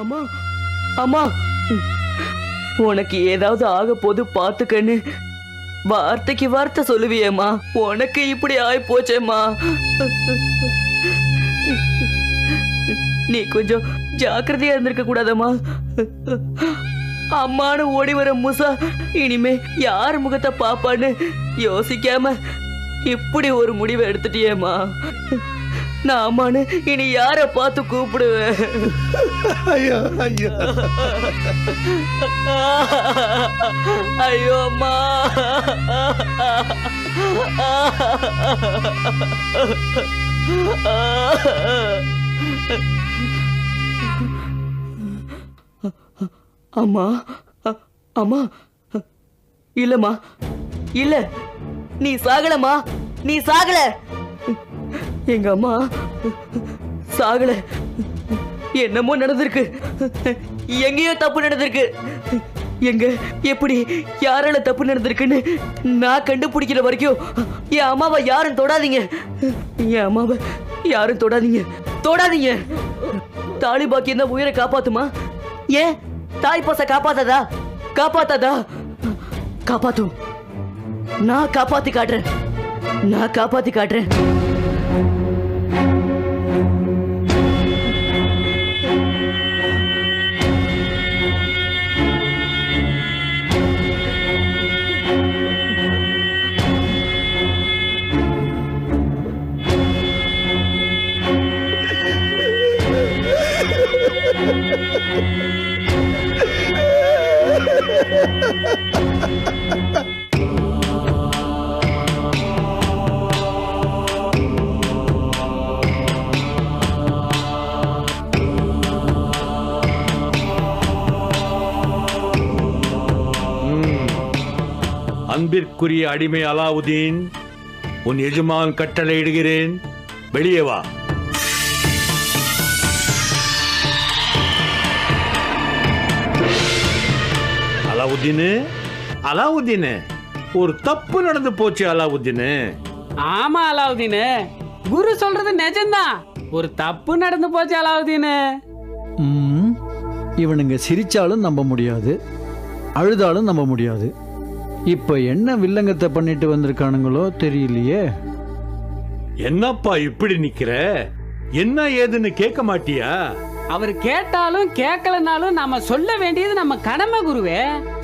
அம்மா அம்மா. உனக்கு ஏதாவது ஆக போது பாத்துக்கன்னு வார்த்தைக்கு வார்த்தை சொல்லுவியேம்மா. உனக்கு இப்படி ஆய் போச்சேம்மா. நீ கொஞ்சம் ஜாக்கிரதையா இருந்திருக்க கூடாதம்மா. அம்மானு ஓடி வர முசா இனிமே யார் முகத்தை பாப்பான்னு யோசிக்காம இப்படி ஒரு முடிவை எடுத்துட்டியேம்மா. நான் அம்மானு இனி யார பார்த்து கூப்பிடுவேன் ஐயா ஐயா. ஐயோ அம்மா. அம்மா அம்மா. இல்லம்மா. இல்ல. நீ சாகலம்மா. நீ சாகல. எங்க அம்மா சாகல. என்னமோ நடந்திருக்கு. எங்கேயோ தப்பு நடந்திருக்கு. எங்க எப்படி யாரால தப்பு நடந்திருக்குன்னு நான் கண்டுபிடிக்கிற வரைக்கும் என் அம்மாவை யாரும் தொடாதீங்க. என் அம்மாவை யாரும் தொடாதீங்க. தொடாதீங்க. தாலி பாக்கியம் தான் உயிரை காப்பாத்துமா? ஏன்? தாய் பாச காப்பாத்தாதா? காப்பாத்தாதா? காப்பாத்தும். நான் காப்பாத்தி காட்டுறேன். நான் காப்பாத்தி காட்டுறேன். அன்பிற்குரிய அடிமை அலாவுதீன் உன் எஜமான் கட்டளையிடுகிறேன் வெளியே வா. அலாவுதீனு அலாவுதீனு ஒரு தப்பு நடந்து போச்சு அலாவுதீனு. ஆமா அலாவுதீனு குரு சொல்றது நிஜம்தான். ஒரு தப்பு நடந்து போச்சு அலாவுதீனு. இவனுங்க சிரிச்சாலும் நம்ப முடியாது அழுதாலும் நம்ப முடியாது. இப்ப என்ன வில்லங்கத்தை பண்ணிட்டு வந்திருக்கானுங்களோ தெரியலையே. என்னப்பா இப்படி நிக்கிற? என்ன ஏதுன்னு கேட்க மாட்டியா? அவர் கேட்டாலும் கேட்கலனாலும் நாம சொல்ல வேண்டியது நம்ம கடமை குருவே.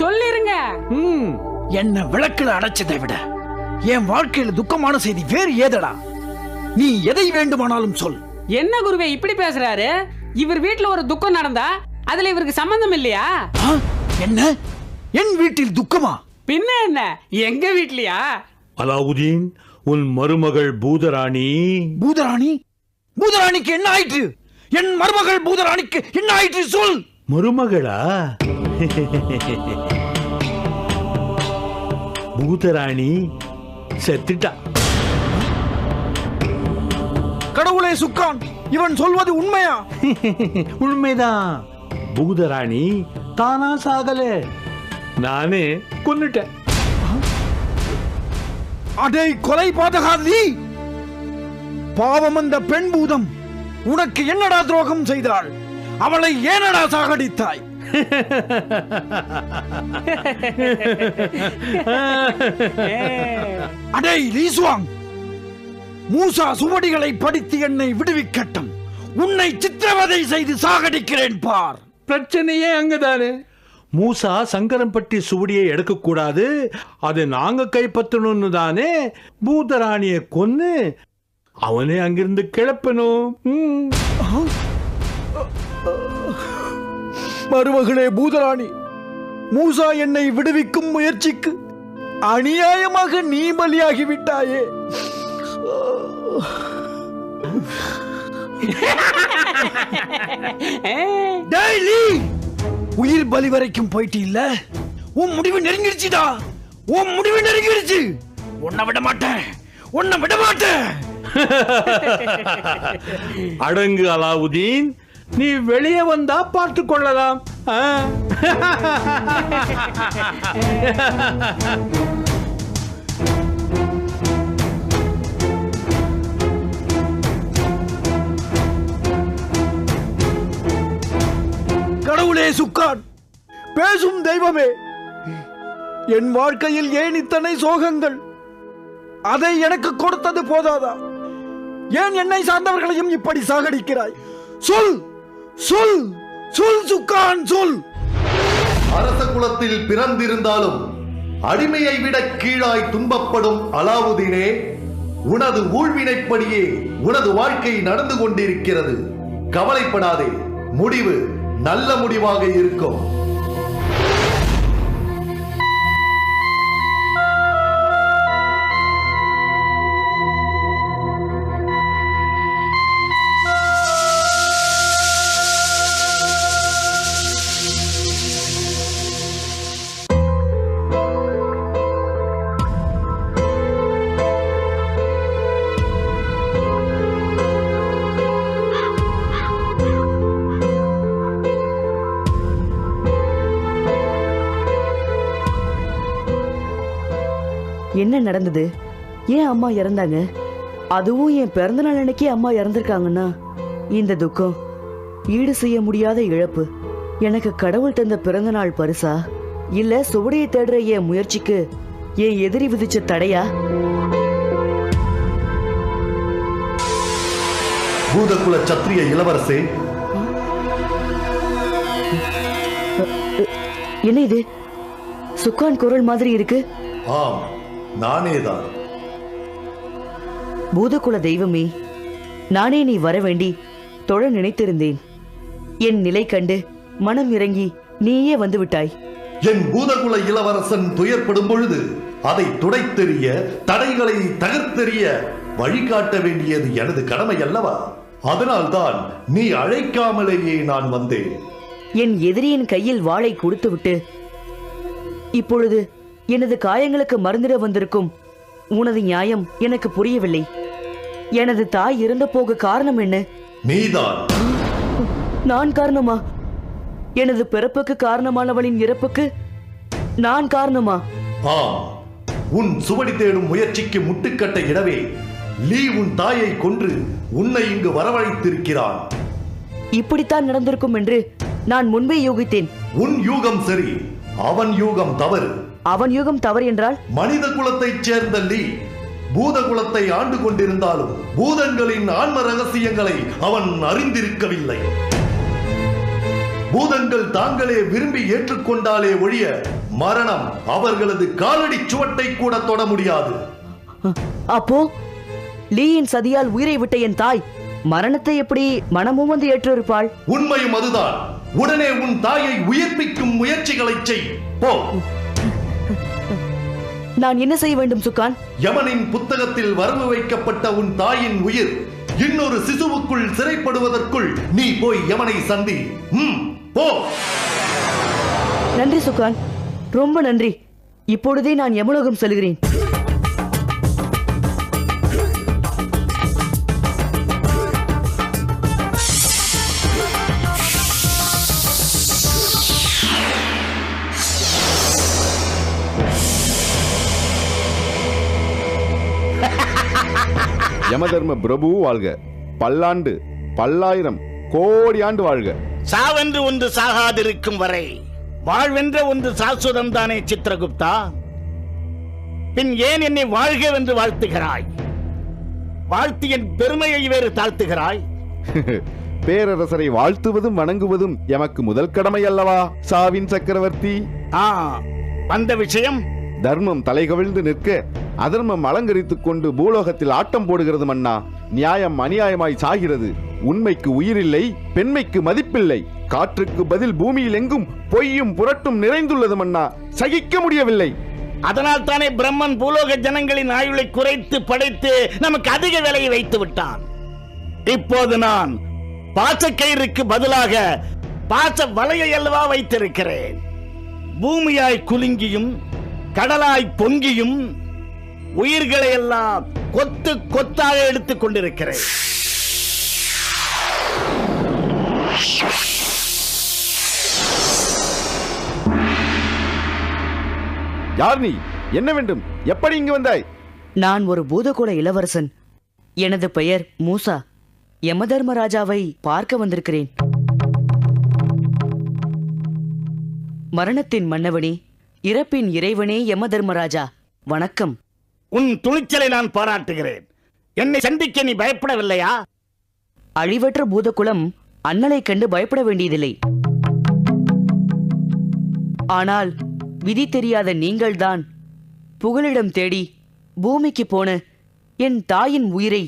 சொல்லிருங்க. ம் என்ன விளக்குல அடைச்சதை விட என் வாழ்க்கையில துக்கமான செய்தி வேறு ஏதடா? நீ எதை வேண்டுமானாலும் சொல். என்ன குருவே இப்படி பேசுறாரு? இவர் வீட்ல ஒரு துக்கம் நடந்தா அதுல இவருக்கு சம்பந்தம் இல்லையா? என்ன? என் வீட்டில் துக்கமா? பின்ன என்ன? எங்க வீட்லயா? அலாவுதீன் உன் மருமகள் பூதராணி. பூதராணி? பூதராணிக்கு என்ன ஆயிற்று? என் மருமகள் பூதராணிக்கு என்ன ஆயிற்று? சொல். மருமகளா? பூதராணி செத்துட்டா. கடவுளே சுக்கான் இவன் சொல்வது உண்மையா? உண்மைதான். பூதராணி தானா சாகல. நானே கொன்னுட்டேன். அடே கொலை பாதகாதி! பாவம் அந்த பெண் பூதம் உனக்கு என்னடா துரோகம் செய்தாள்? அவளை ஏனடா சாகடித்தாய்? அடே லீசுவாங்! மூசா சுவடிகளை படித்து என்னை விடுவிக்கட்டும். உன்னை சித்திரவதை செய்து சாகடிக்கிறேன் பார். பிரச்சனையே அங்கதானே? மூசா சங்கரம்பட்டி சுவடியை எடுக்கக்கூடாது அதை நாங்க கைப்பற்றணும்னு தானே பூதராணியை கொன்னு அவனே அங்கிருந்து கிளப்பணும். மருமகளே பூதராணி மூசா என்னை விடுவிக்கும் முயற்சிக்கு அநியாயமாக நீ பலியாகி விட்டாயே டேய் லீ! உயிர் பலி வரைக்கும் போயிட்டு இல்ல உன் முடிவு நெருங்கிடுச்சுடா. உன் முடிவு நெருங்கிடுச்சு. உன்னை விட மாட்டேன். உன்னை விட மாட்டேன். அடங்கு அலாவுதீன். நீ வெளியே வந்தா பார்த்து கொள்ளலாம். கடவுளே சுக்கான் பேசும் தெய்வமே. என் வாழ்க்கையில் ஏன் இத்தனை சோகங்கள்? அதை எனக்கு கொடுத்தது போதாதா? ஏன் என்னை சார்ந்தவர்களையும் இப்படி சாகடிக்கிறாய்? சொல் சொல் சொல் சுக்கான் சொல். அரச குலத்தில் பிறந்திருந்தாலும் அடிமையை விட கீழாய் துன்பப்படும் அலாவுதீனே உனது ஊழ்வினைப்படியே உனது வாழ்க்கை நடந்து கொண்டிருக்கிறது. கவலைப்படாதே. முடிவு. நல்ல முடிவாக இருக்கும். என்ன நடந்தது? ஏன் அம்மா இறந்தாங்க? அதுவும் என் பிறந்தநாள் அன்னைக்கே அம்மா இறந்துருக்காங்கன்னா. இந்த துக்கம் ஈடு செய்ய முடியாத இழப்பு. எனக்கு கடவுள் தந்த பிறந்தநாள் பரிசா? இல்ல சுவடியை தேடுற என் முயற்சிக்கு என் எதிரி விதிச்ச தடையா? பூதகுல சத்திரிய இளவரசே. என்ன இது? சுக்கான் குரல் மாதிரி இருக்கு? ஆம். நானேதான். பூதகுல தெய்வமே நானே நீ வர வேண்டி தொழ நினைத்திருந்தேன். என் நிலை கண்டு மனம் இறங்கி நீயே வந்துவிட்டாய். என் பூதகுல இளவரசன் துயர்படும் பொழுது அதை துடைத்தெறிய தடைகளை தகர்த்தெறிய வழிகாட்ட வேண்டியது எனது கடமை அல்லவா? அதனால்தான் நீ அழைக்காமலேயே நான் வந்தேன். என் எதிரியின் கையில் வாளை கொடுத்துவிட்டு இப்பொழுது எனது காயங்களுக்கு மருந்திட வந்திருக்கும். உனது நியாயம் எனக்கு புரியவில்லை. எனது தாய் இறந்து போக காரணம் என்ன? நீதான். நான் காரணமா? எனது பிறப்புக்கு காரணமானவளின் இறப்புக்கு நான் காரணமா? ஆம். உன் சுவடி தேடும் முயற்சிக்கு முட்டுக்கட்ட இடவே லீ உன் தாயை கொன்று உன்னை இங்கு வரவழைத்திருக்கிறான். இப்படித்தான் நடந்திருக்கும் என்று நான் முன்பே யூகித்தேன். உன் யூகம் சரி அவன் யூகம் தவறு. அவன் யுகம் தவறு என்றால்? மனித குலத்தைச் சேர்ந்த லீ பூதகுலத்தை ஆண்டு கொண்டிருந்தாலும் பூதங்களின் ஆன்ம ரகசியங்களை அவன் அறிந்திருக்கவில்லை. பூதங்கள் தாங்களே விரும்பி ஏற்றுக்கொண்டாலே ஒழிய மரணம் அவர்களது காலடி சுவட்டை கூட தொட முடியாது. அப்போ லீயின் சதியால் உயிரை விட்ட என் தாய் மரணத்தை எப்படி மனமுவந்து ஏற்றிருப்பாள்? உண்மையும் அதுதான். உடனே உன் தாயை உயிர்ப்பிக்கும் முயற்சிகளை செய். போ. நான் என்ன செய்ய வேண்டும் சுக்கான்? யமனின் புத்தகத்தில் வரவு வைக்கப்பட்ட உன் தாயின் உயிர். இன்னொரு சிசுவுக்குள் சிறைப்படுவதற்குள் நீ போய் யமனை சந்தி. போ. நன்றி சுக்கான். ரொம்ப நன்றி. இப்பொழுதே நான் யமலோகம் செல்கிறேன். யமதர்ம பிரபு வாழ்க. பல்லாண்டு பல்லாயிரம் கோடி ஆண்டு வாழ்க. சாவென்று ஒன்று சாகாதிருக்கும் வரை வாழ்வென்ற ஒன்று சாஸ்வதம் தானே சித்திரகுப்தா? பின் ஏன் என்னை வாழ்கவென்று வாழ்த்துகிறாய்? வாழ்த்து என் பெருமையை வேறு தாழ்த்துகிறாய்? பேரரசரை வாழ்த்துவதும் வணங்குவதும் எமக்கு முதல் கடமை அல்லவா சாவின் சக்கரவர்த்தி? ஆ வந்த விஷயம்? தர்மம் தலைகவிழ்ந்து நிற்க அதர்மம் அலங்கரித்துக் கொண்டு பூலோகத்தில் ஆட்டம் போடுகிறது மன்னா. நியாயம் அநியாயமாய் சாகிறது. உண்மைக்கு உயிரில்லை பெண்மைக்கு மதிப்பில்லை. காற்றுக்கு பதில் பூமியில் எங்கும் பொய்யும் புரட்டும் நிறைந்துள்ளது மன்னா. சகிக்க முடியவில்லை. அதனால் தானே பிரம்மன் பூலோக ஜனங்களின் ஆயுளை குறைத்து படைத்து நமக்கு அதிக விலையை வைத்து விட்டான். இப்போது நான் பாச்ச கயிறுக்கு பதிலாக பாச்ச வலையை அல்லவா வைத்திருக்கிறேன். பூமியாய் குலுங்கியும் கடலாய் பொங்கியும் உயிர்களை எல்லாம் கொத்து கொத்தாக எடுத்துக் கொண்டிருக்கிறேன். யார் நீ என்ன வேண்டும்? எப்படி இங்கு வந்தாய்? நான் ஒரு பூதகுல இளவரசன். எனது பெயர் மூசா. யமதர்மராஜாவை பார்க்க வந்திருக்கிறேன். மரணத்தின் மன்னவனே இறப்பின் இறைவனே யமதர்மராஜா. வணக்கம். உன் துணிச்சலை நான் பாராட்டுகிறேன். என்னை சந்திக்க நீ பயப்படவில்லையா? அழிவற்ற பூதகுலம் அண்ணலைக் கண்டு பயப்பட வேண்டியதில்லை. ஆனால் விதி தெரியாத நீங்கள்தான் புகலிடம் தேடி பூமிக்கு போன என் தாயின் உயிரை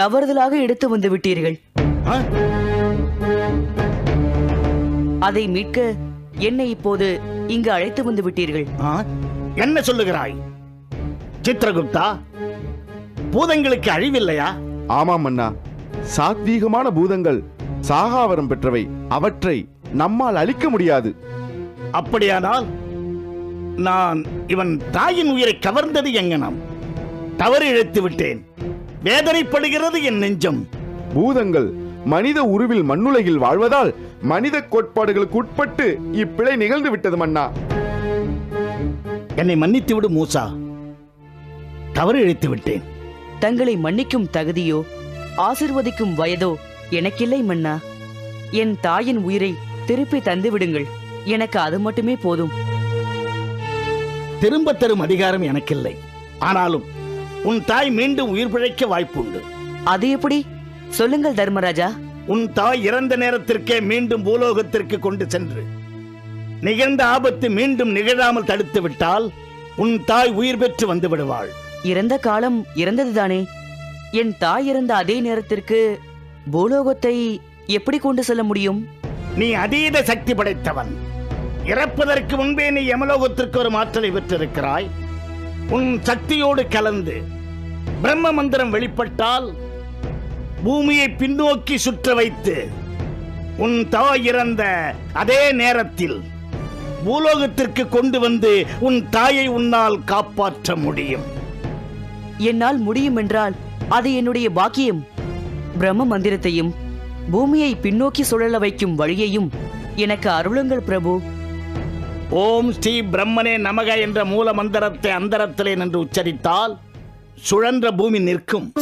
தவறுதலாக எடுத்து வந்து விட்டீர்கள்? அதை மீட்க என்னை இப்போது இங்கு அழைத்து வந்து விட்டீர்கள்? என்ன சொல்லுகிறாய்? சித்திரகுப்தா பூதங்களுக்கு அழிவில்லையா? ஆமாம் அண்ணா. சாத்வீகமான பூதங்கள் சாகாவரம் பெற்றவை. அவற்றை நம்மால் அழிக்க முடியாது. அப்படியானால் நான் இவன் தாயின் உயிரை கவர்ந்தது எங்கனம்? தவறு இழைத்து விட்டேன். வேதனைப்படுகிறது என் நெஞ்சம். பூதங்கள் மனித உருவில் மண்ணுலகில் வாழ்வதால் மனித கோட்பாடுகளுக்கு உட்பட்டு இப்பிழை நிகழ்ந்து விட்டது மன்னா என்னை மன்னித்து விடு மூசா. தவறு இழைத்து விட்டேன். தங்களை மன்னிக்கும் தகுதியோ ஆசிர்வதிக்கும் வயதோ எனக்கில்லை மன்னா. என் தாயின் உயிரை திருப்பி தந்து விடுங்கள். எனக்கு அது மட்டுமே போதும். திரும்ப தரும் அதிகாரம் எனக்கில்லை. ஆனாலும் உன் தாய் மீண்டும் உயிர் பிழைக்க வாய்ப்புண்டு. அது எப்படி? சொல்லுங்கள் தர்மராஜா. உன் தாய் இறந்த நேரத்திற்கே மீண்டும் பூலோகத்திற்கு கொண்டு சென்று நிகழ்ந்த ஆபத்து மீண்டும் நிகழாமல் தடுத்து விட்டால் உன் தாய் உயிர் பெற்று வந்து விடுவாள். இறந்த காலம் இறந்ததுதானே? என் தாய் இறந்த அதே நேரத்திற்கு பூலோகத்தை எப்படி கொண்டு செல்ல முடியும்? நீ அதீத சக்தி படைத்தவன். இறப்பதற்கு முன்பே நீ யமலோகத்திற்கு ஒரு மாற்றலை பெற்றிருக்கிறாய். உன் சக்தியோடு கலந்து பிரம்ம மந்திரம் வெளிப்பட்டால் பூமியை பின்னோக்கி சுற்ற வைத்து உன் தாய் இறந்த அதே நேரத்தில் பூலோகத்திற்கு கொண்டு வந்து உன் தாயை உன்னால் காப்பாற்ற முடியும். என்னால் முடியும் என்றால் அது என்னுடைய பாக்கியம். பிரம்ம மந்திரத்தையும் பூமியை பின்னோக்கி சுழல வைக்கும் வழியையும் எனக்கு அருளுங்கள் பிரபு. ஓம் ஸ்ரீ பிரம்மனே நமக என்ற மூல மந்திரத்தை அந்தரத்திலே நின்று உச்சரித்தால் சுழன்ற பூமி நிற்கும்.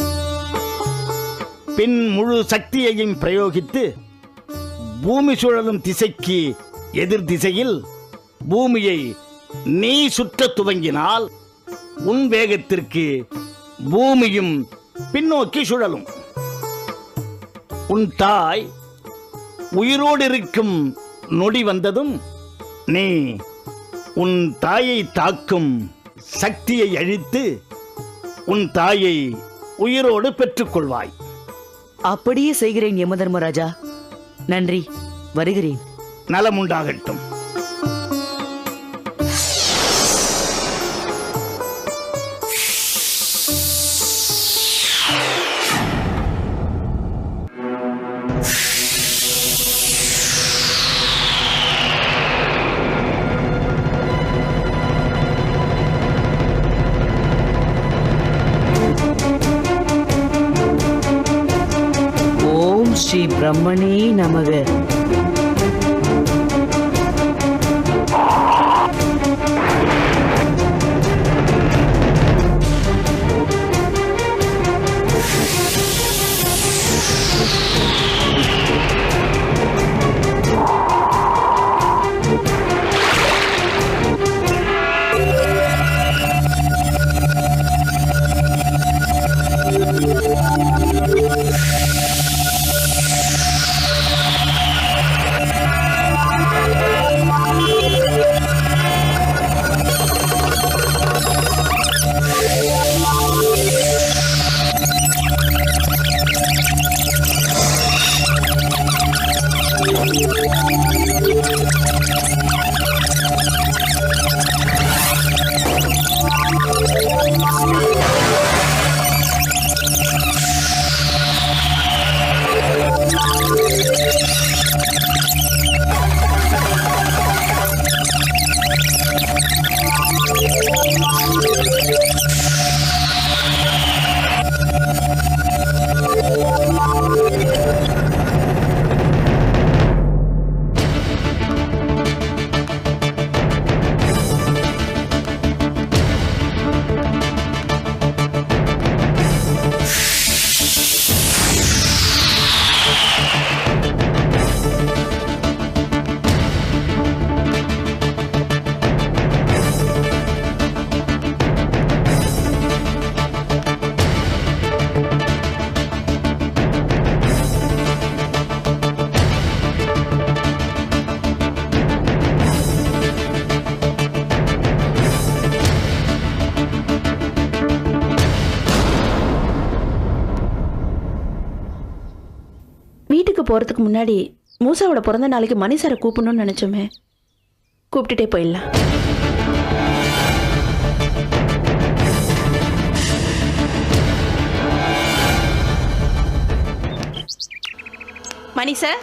பின் முழு சக்தியையும் பிரயோகித்து பூமி சுழலும் திசைக்கு எதிர் திசையில் பூமியை நீ சுற்ற துவங்கினால் உன் வேகத்திற்கு பூமியும் பின்னோக்கி சுழலும். உன் தாய் உயிரோடு இருக்கும் நொடி வந்ததும் நீ உன் தாயை தாக்கும் சக்தியை அழித்து உன் தாயை உயிரோடு பெற்றுக்கொள்வாய். அப்படியே செய்கிறேன் யமதர்மராஜா. நன்றி. வருகிறேன். நலமுண்டாகட்டும் பிரம்மனே நமக. போகிறதுக்கு முன்னாடி மூசாவோட பிறந்த நாளைக்கு மணி சாரை கூப்பிடணும்னு நினச்சோமே. கூப்பிட்டுட்டே போயிடலாம். மணி சார்